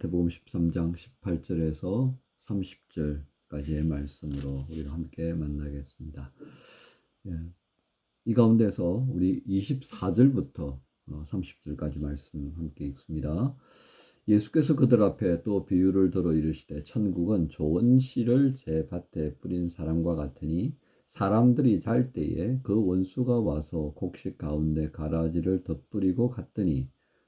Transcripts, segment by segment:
마태복음 13장 18절에서 30절까지의 말씀으로 우리가 함께 만나겠습니다. 예, 이 가운데서 우리 24절부터 30절까지 말씀 함께 읽습니다. 예수께서 그들 앞에 또 비유를 들어 이르시되 천국은 좋은 씨를 제 밭에 뿌린 사람과 같으니 사람들이 잘 때에 그 원수가 와서 곡식 가운데 가라지를 덧뿌리고 갔더니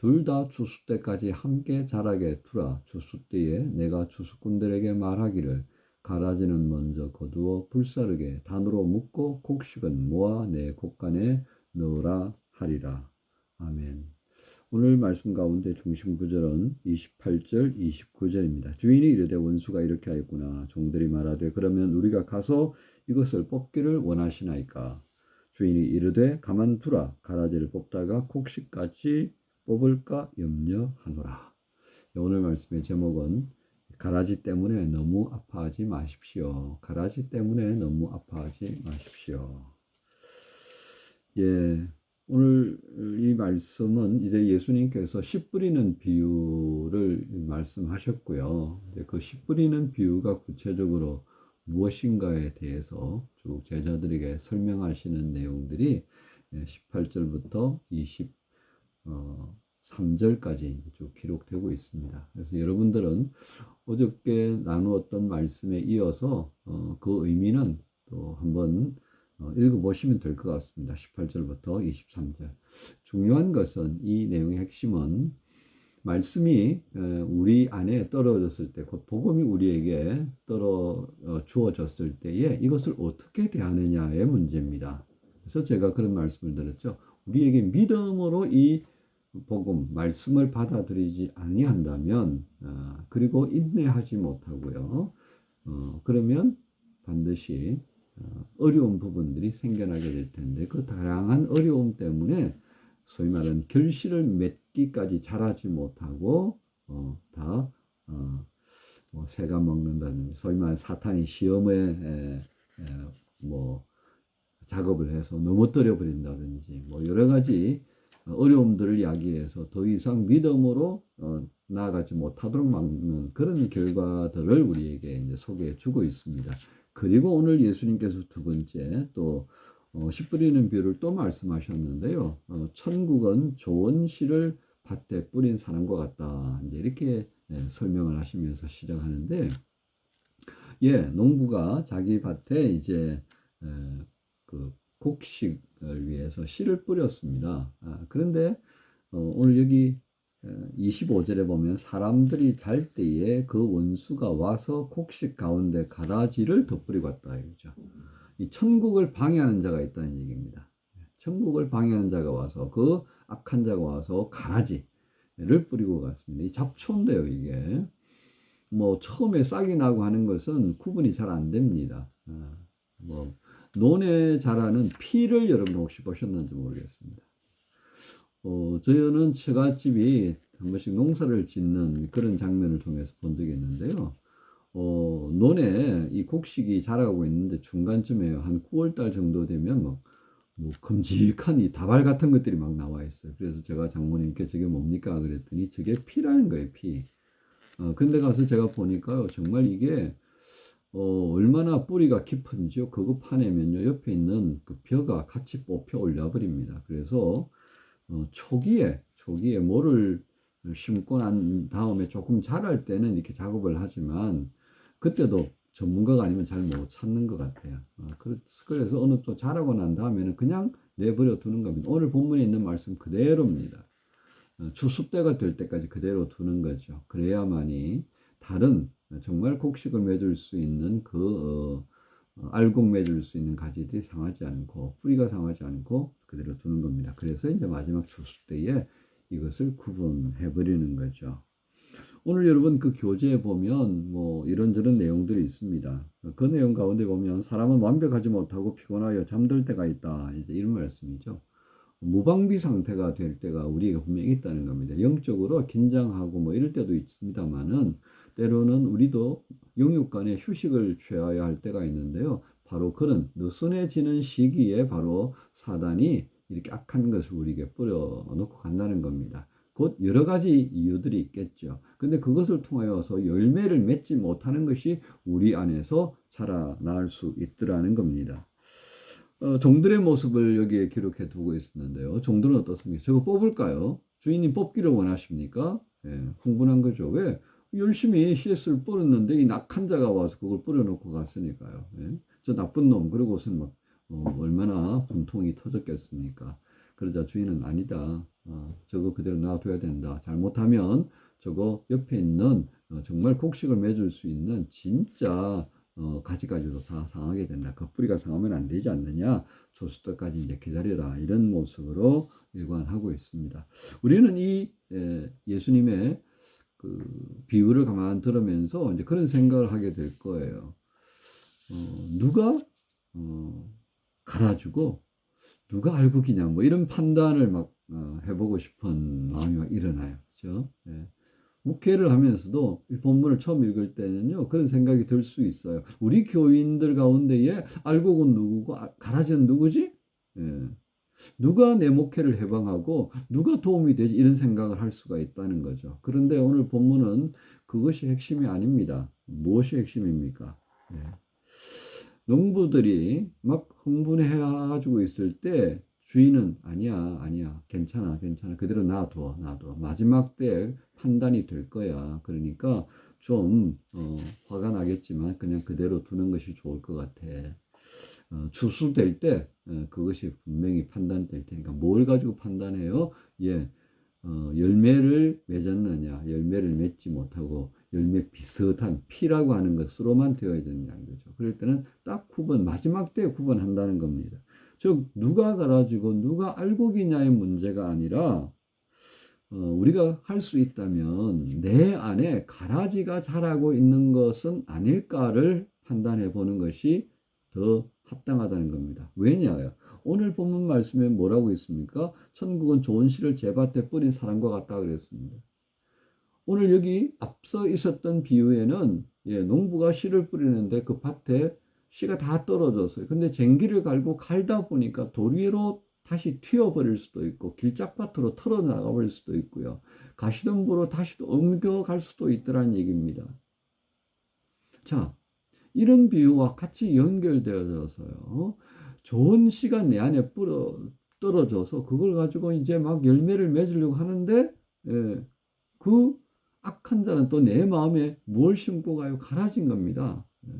둘 다 추수 때까지 함께 자라게 두라 추수 때에 내가 추수꾼들에게 말하기를 가라지는 먼저 거두어 불사르게 단으로 묶고 곡식은 모아 내 곡간에 넣으라 하리라 아멘 오늘 말씀 가운데 중심 구절은 28절, 29절입니다. 주인이 이르되 원수가 이렇게 하였구나. 종들이 말하되 그러면 우리가 가서 이것을 뽑기를 원하시나이까. 주인이 이르되 가만두라. 가라지를 뽑다가 곡식까지 뽑을까 염려하노라. 오늘 말씀의 제목은 가라지 때문에 너무 아파하지 마십시오. 가라지 때문에 너무 아파하지 마십시오. 예, 오늘 이 말씀은 이제 예수님께서 씨 뿌리는 비유를 말씀하셨고요. 그씨 뿌리는 비유가 구체적으로 무엇인가에 대해서 쭉 제자들에게 설명하시는 내용들이 18절부터 23절까지 쭉 기록되고 있습니다. 그래서 여러분들은 어저께 나누었던 말씀에 이어서 어, 그 의미는 또 한번 어, 읽어보시면 될 것 같습니다. 18절부터 23절. 중요한 것은 이 내용의 핵심은 말씀이 우리 안에 떨어졌을 때, 곧 복음이 우리에게 떨어 어, 주어졌을 때에 이것을 어떻게 대하느냐의 문제입니다. 그래서 제가 그런 말씀을 드렸죠. 우리에게 믿음으로 이 복음, 말씀을 받아들이지 아니한다면, 어, 그리고 인내하지 못하고요. 그러면 반드시 어, 어려운 부분들이 생겨나게 될 텐데 그 다양한 어려움 때문에 소위 말하는 결실을 맺기까지 잘하지 못하고 어, 다 어, 뭐 새가 먹는다든지 소위 말하는 사탄이 시험에 에, 에, 뭐 작업을 해서 넘어뜨려 버린다든지 뭐 여러 가지 어려움들을 야기해서 더 이상 믿음으로 어, 나아가지 못하도록 막는 그런 결과들을 우리에게 이제 소개해 주고 있습니다. 그리고 오늘 예수님께서 두 번째 또 어, 씨 뿌리는 비유를 또 말씀하셨는데요. 어, 천국은 좋은 씨를 밭에 뿌린 사람과 같다. 이제 이렇게 예, 설명을 하시면서 시작하는데, 예, 농부가 자기 밭에 이제 에, 그 곡식을 위해서 씨를 뿌렸습니다. 아, 그런데 어, 오늘 여기 25절에 보면 사람들이 잘 때에 그 원수가 와서 곡식 가운데 가라지를 덧뿌리고 왔다 이거죠. 이 천국을 방해하는 자가 있다는 얘기입니다. 천국을 방해하는 자가 와서 그 악한 자가 와서 가라지를 뿌리고 갔습니다. 이 잡초인데요, 이게. 뭐 처음에 싹이 나고 하는 것은 구분이 잘 안 됩니다. 아, 뭐 논에 자라는 피를 여러분 혹시 보셨는지 모르겠습니다. 어, 저는 처갓집이 한 번씩 농사를 짓는 그런 장면을 통해서 본 적이 있는데요. 어, 논에 이 곡식이 자라고 있는데 중간쯤에 한 9월달 정도 되면 막, 뭐, 큼직한 이 다발 같은 것들이 막 나와 있어요. 그래서 제가 장모님께 저게 뭡니까? 그랬더니 저게 피라는 거예요, 피. 어, 근데 가서 제가 보니까요, 정말 이게, 어, 얼마나 뿌리가 깊은지요. 그거 파내면요, 옆에 있는 그 벼가 같이 뽑혀 올려버립니다. 그래서, 어, 초기에 초기에 뭐를 심고 난 다음에 조금 자랄 때는 이렇게 작업을 하지만 그때도 전문가가 아니면 잘 못 찾는 것 같아요. 어, 그래서 어느 또 자라고 난 다음에는 그냥 내버려 두는 겁니다. 오늘 본문에 있는 말씀 그대로입니다. 어, 추수 때가 될 때까지 그대로 두는 거죠. 그래야만이 다른 정말 곡식을 맺을 수 있는 그 어, 어, 알곡 맺을 수 있는 가지들이 상하지 않고 뿌리가 상하지 않고 그대로 두는 겁니다. 그래서 이제 마지막 추수 때에 이것을 구분해 버리는 거죠. 오늘 여러분 그 교재에 보면 뭐 이런저런 내용들이 있습니다. 그 내용 가운데 보면 사람은 완벽하지 못하고 피곤하여 잠들 때가 있다. 이제 이런 말씀이죠. 무방비 상태가 될 때가 우리에게 분명히 있다는 겁니다. 영적으로 긴장하고 뭐 이럴 때도 있습니다만은 때로는 우리도 영육 간의 휴식을 취해야 할 때가 있는데요. 바로 그런 느슨해지는 시기에 바로 사단이 이렇게 악한 것을 우리에게 뿌려놓고 간다는 겁니다. 곧 여러 가지 이유들이 있겠죠. 근데 그것을 통하여서 열매를 맺지 못하는 것이 우리 안에서 자라날 수 있더라는 겁니다. 어, 종들의 모습을 여기에 기록해 두고 있었는데요. 종들은 어떻습니까? 저거 뽑을까요? 주인님 뽑기를 원하십니까? 예, 흥분한 거죠. 왜? 열심히 CS를 뿌렸는데 이 낙한 자가 와서 그걸 뿌려놓고 갔으니까요. 예? 저 나쁜 놈 그러고서 막 어, 얼마나 분통이 터졌겠습니까? 그러자 주인은 아니다. 어, 저거 그대로 놔둬야 된다. 잘못하면 저거 옆에 있는 어, 정말 곡식을 맺을 수 있는 진짜 어, 가지가지로 다 상하게 된다. 그 뿌리가 상하면 안 되지 않느냐. 조수 때까지 이제 기다려라. 이런 모습으로 일관하고 있습니다. 우리는 이 에, 예수님의 그 비유를 가만 들으면서 이제 그런 생각을 하게 될 거예요. 어, 누가 어, 갈아주고 누가 알고 기냐 뭐 이런 판단을 막 어, 해보고 싶은 마음이 막 일어나요. 그렇죠? 예. 목회를 하면서도 이 본문을 처음 읽을 때는요 그런 생각이 들 수 있어요. 우리 교인들 가운데에 알고는 누구고 아, 가라지는 누구지? 예. 누가 내 목회를 해방하고 누가 도움이 되지 이런 생각을 할 수가 있다는 거죠. 그런데 오늘 본문은 그것이 핵심이 아닙니다. 무엇이 핵심입니까? 예. 농부들이 막 흥분해가지고 있을 때 주인은 아니야, 아니야, 괜찮아, 괜찮아. 그대로 놔둬, 놔둬. 마지막 때 판단이 될 거야. 그러니까 좀 어, 화가 나겠지만 그냥 그대로 두는 것이 좋을 것 같아. 어, 추수될 때 어, 그것이 분명히 판단될 테니까 뭘 가지고 판단해요? 예, 어, 열매를 맺었느냐, 열매를 맺지 못하고 열매 비슷한 피라고 하는 것으로만 되어야 된다는 거죠. 그럴 때는 딱 구분, 마지막 때 구분한다는 겁니다. 즉, 누가 갈아지고 누가 알고기냐의 문제가 아니라, 어, 우리가 할 수 있다면 내 안에 가라지가 자라고 있는 것은 아닐까를 판단해 보는 것이 더 합당하다는 겁니다. 왜냐하여 오늘 본문 말씀에 뭐라고 있습니까? 천국은 좋은 씨를 제 밭에 뿌린 사람과 같다 그랬습니다. 오늘 여기 앞서 있었던 비유에는 예, 농부가 씨를 뿌리는데 그 밭에 씨가 다 떨어졌어요. 근데 쟁기를 갈고 갈다 보니까 돌 위로 다시 튀어버릴 수도 있고 길짝밭으로 털어 나가버릴 수도 있고요. 가시덤불로 다시 옮겨갈 수도 있더란 얘기입니다. 자, 이런 비유와 같이 연결되어져서요. 좋은 씨가 내 안에 뿌려 떨어져서 그걸 가지고 이제 막 열매를 맺으려고 하는데 예, 그 악한 자는 또 내 마음에 뭘 심고 가요? 갈아진 겁니다. 예.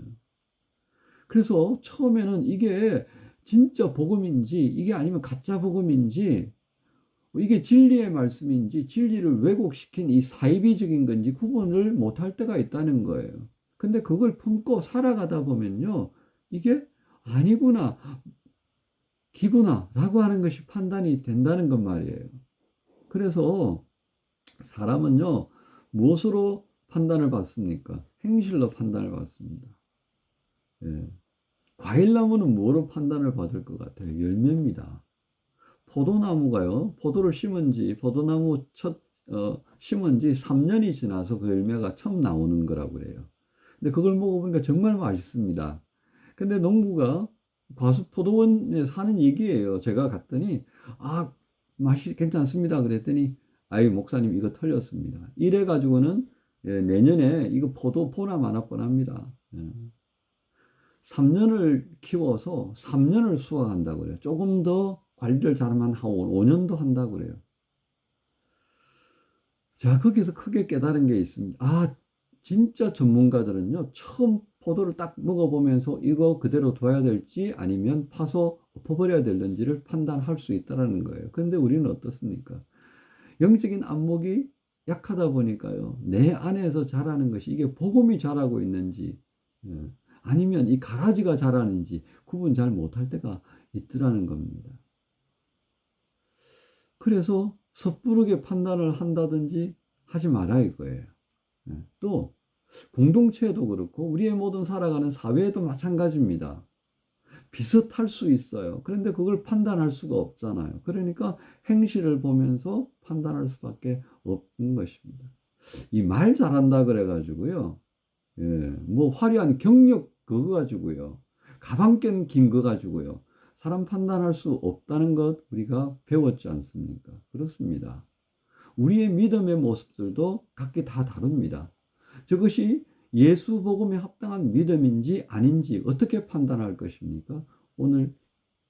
그래서 처음에는 이게 진짜 복음인지 이게 아니면 가짜 복음인지 이게 진리의 말씀인지 진리를 왜곡시킨 이 사이비적인 건지 구분을 못할 때가 있다는 거예요. 근데 그걸 품고 살아가다 보면요. 이게 아니구나, 기구나, 라고 하는 것이 판단이 된다는 것 말이에요. 그래서 사람은요, 무엇으로 판단을 받습니까? 행실로 판단을 받습니다. 예. 과일나무는 뭐로 판단을 받을 것 같아요? 열매입니다. 포도나무가요, 포도를 심은 지, 포도나무 첫, 어, 심은 지 3년이 지나서 그 열매가 처음 나오는 거라고 그래요. 근데 그걸 먹어보니까 정말 맛있습니다. 근데 농부가 과수포도원에 사는 얘기예요. 제가 갔더니, 아, 맛이 괜찮습니다. 그랬더니, 아이, 목사님, 이거 털렸습니다. 이래 가지고는 예, 내년에 이거 포도 포나 하나 뻔합니다. 예. 3년을 키워서 3년을 수확한다고 그래요. 조금 더 관리를 잘하면 한 5년도 한다고 그래요. 자, 거기서 크게 깨달은 게 있습니다. 아, 진짜 전문가들은요, 처음 포도를 딱 먹어보면서 이거 그대로 둬야 될지 아니면 파서 엎어버려야 될는지를 판단할 수 있다는 거예요. 그런데 우리는 어떻습니까? 영적인 안목이 약하다 보니까요, 내 안에서 자라는 것이 이게 복음이 자라고 있는지, 예, 아니면 이 가라지가 자라는지 구분 잘 못할 때가 있더라는 겁니다. 그래서 섣부르게 판단을 한다든지 하지 마라 이거예요. 예, 또 공동체도 그렇고 우리의 모든 살아가는 사회도 마찬가지입니다. 비슷할 수 있어요. 그런데 그걸 판단할 수가 없잖아요. 그러니까 행실을 보면서 판단할 수밖에 없는 것입니다. 이 말 잘한다 그래가지고요. 예, 뭐 화려한 경력 그거 가지고요. 가방 끈 긴 거 가지고요. 사람 판단할 수 없다는 것 우리가 배웠지 않습니까? 그렇습니다. 우리의 믿음의 모습들도 각기 다 다릅니다. 저것이 예수 복음에 합당한 믿음인지 아닌지 어떻게 판단할 것입니까? 오늘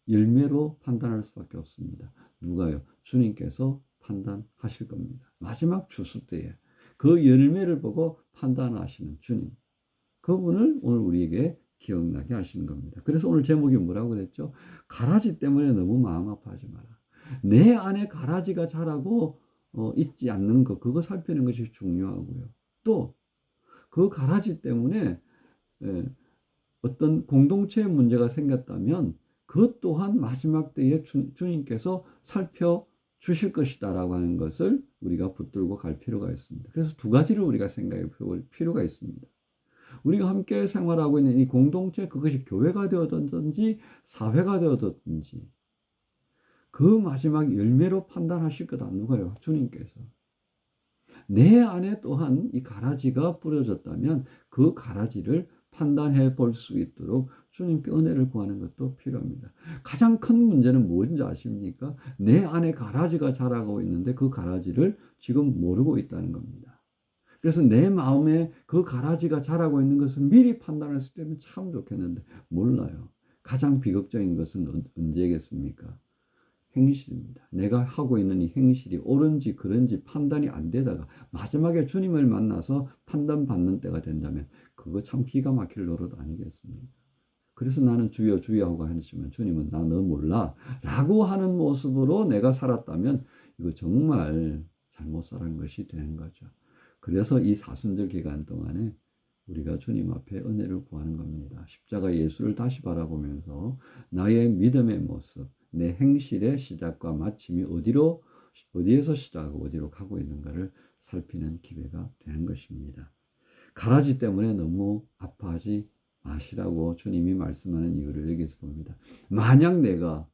열매로 판단할 수밖에 없습니다. 누가요? 주님께서 판단하실 겁니다. 마지막 주수 때에 그 열매를 보고 판단하시는 주님. 그분을 오늘 우리에게 기억나게 하시는 겁니다. 그래서 오늘 제목이 뭐라고 그랬죠? 가라지 때문에 너무 마음 아파하지 마라. 내 안에 가라지가 자라고 어, 있지 않는 것, 그거 살피는 것이 중요하고요. 또 그 가라지 때문에 예, 어떤 공동체의 문제가 생겼다면 그 또한 마지막 때에 주, 주님께서 살펴 주실 것이다라고 하는 것을 우리가 붙들고 갈 필요가 있습니다. 그래서 두 가지를 우리가 생각해 볼 필요가 있습니다. 우리가 함께 생활하고 있는 이 공동체 그것이 교회가 되었든지 사회가 되었든지 그 마지막 열매로 판단하실 거다 누가요? 주님께서. 내 안에 또한 이 가라지가 뿌려졌다면 그 가라지를 판단해 볼 수 있도록 주님께 은혜를 구하는 것도 필요합니다. 가장 큰 문제는 무엇인지 아십니까? 내 안에 가라지가 자라고 있는데 그 가라지를 지금 모르고 있다는 겁니다. 그래서 내 마음에 그 가라지가 자라고 있는 것을 미리 수 있다면 참 좋겠는데 몰라요. 가장 비극적인 것은 언제겠습니까? 행실입니다. 내가 하고 있는 이 행실이 옳은지 그런지 판단이 안 되다가 마지막에 주님을 만나서 판단받는 때가 된다면 그거 참 기가 막힐 노릇 아니겠습니까? 그래서 나는 주여 주여 하고 하지만 주님은 나 너 몰라 라고 하는 모습으로 내가 살았다면 이거 정말 잘못 살은 것이 되는 거죠. 그래서 이 사순절 기간 동안에 우리가 주님 앞에 은혜를 구하는 겁니다. 십자가 예수를 다시 바라보면서 나의 믿음의 모습, 내 행실의 시작과 마침이 어디로 어디에서 시작하고 어디로 가고 있는가를 살피는 기회가 되는 것입니다. 가라지 때문에 너무 아파하지 마시라고 주님이 말씀하는 이유를 여기서 봅니다. 만약 내가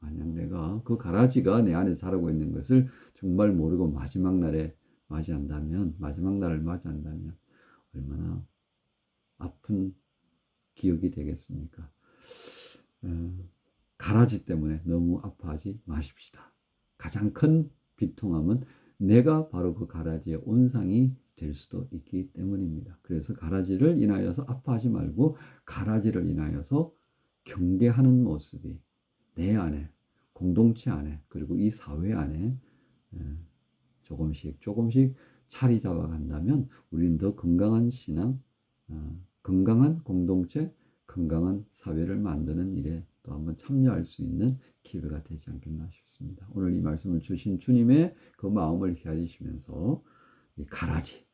만약 내가 그 가라지가 내 안에 자라고 있는 것을 정말 모르고 마지막 날에 맞이한다면 마지막 날을 맞이한다면 얼마나 아픈 기억이 되겠습니까? 어, 가라지 때문에 너무 아파하지 마십시다. 가장 큰 비통함은 내가 바로 그 가라지의 온상이 될 수도 있기 때문입니다. 그래서 가라지를 인하여서 아파하지 말고 가라지를 인하여서 경계하는 모습이 내 안에 공동체 안에 그리고 이 사회 안에 조금씩 조금씩 자리 잡아간다면 우리는 더 건강한 신앙, 어, 건강한 공동체, 건강한 사회를 만드는 일에 또 한번 참여할 수 있는 기회가 되지 않겠나 싶습니다. 오늘 이 말씀을 주신 주님의 그 마음을 헤아리시면서 가라지,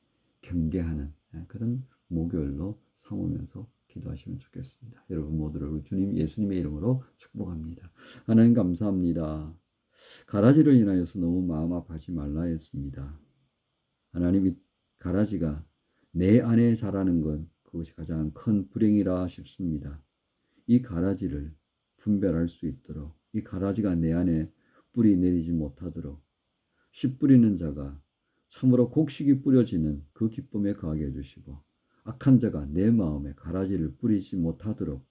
경계하는 예, 그런 목요일로 삼으면서 기도하시면 좋겠습니다. 여러분 모두를 주님 예수님의 이름으로 축복합니다. 하나님 감사합니다. 가라지를 인하여서 너무 마음 아파하지 말라 했습니다. 하나님이 가라지가 내 안에 자라는 것 그것이 가장 큰 불행이라 싶습니다. 이 가라지를 분별할 수 있도록 이 가라지가 내 안에 뿌리 내리지 못하도록 씨 뿌리는 자가 참으로 곡식이 뿌려지는 그 기쁨에 거하게 해주시고 악한 자가 내 마음에 가라지를 뿌리지 못하도록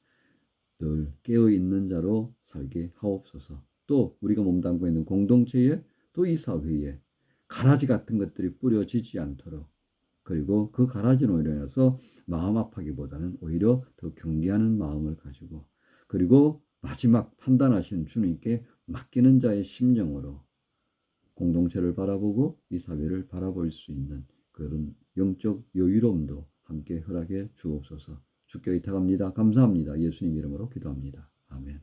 늘 깨어 있는 자로 살게 하옵소서. 또 우리가 몸담고 있는 공동체에 또 이 사회에 가라지 같은 것들이 뿌려지지 않도록 그리고 그 가라지로 인해서 마음 아파기보다는 오히려 더 경계하는 마음을 가지고 그리고 마지막 판단하신 주님께 맡기는 자의 심령으로 공동체를 바라보고 이 사회를 바라볼 수 있는 그런 영적 여유로움도 함께 허락해 주옵소서. 주께 의탁합니다. 감사합니다. 예수님 이름으로 기도합니다. 아멘.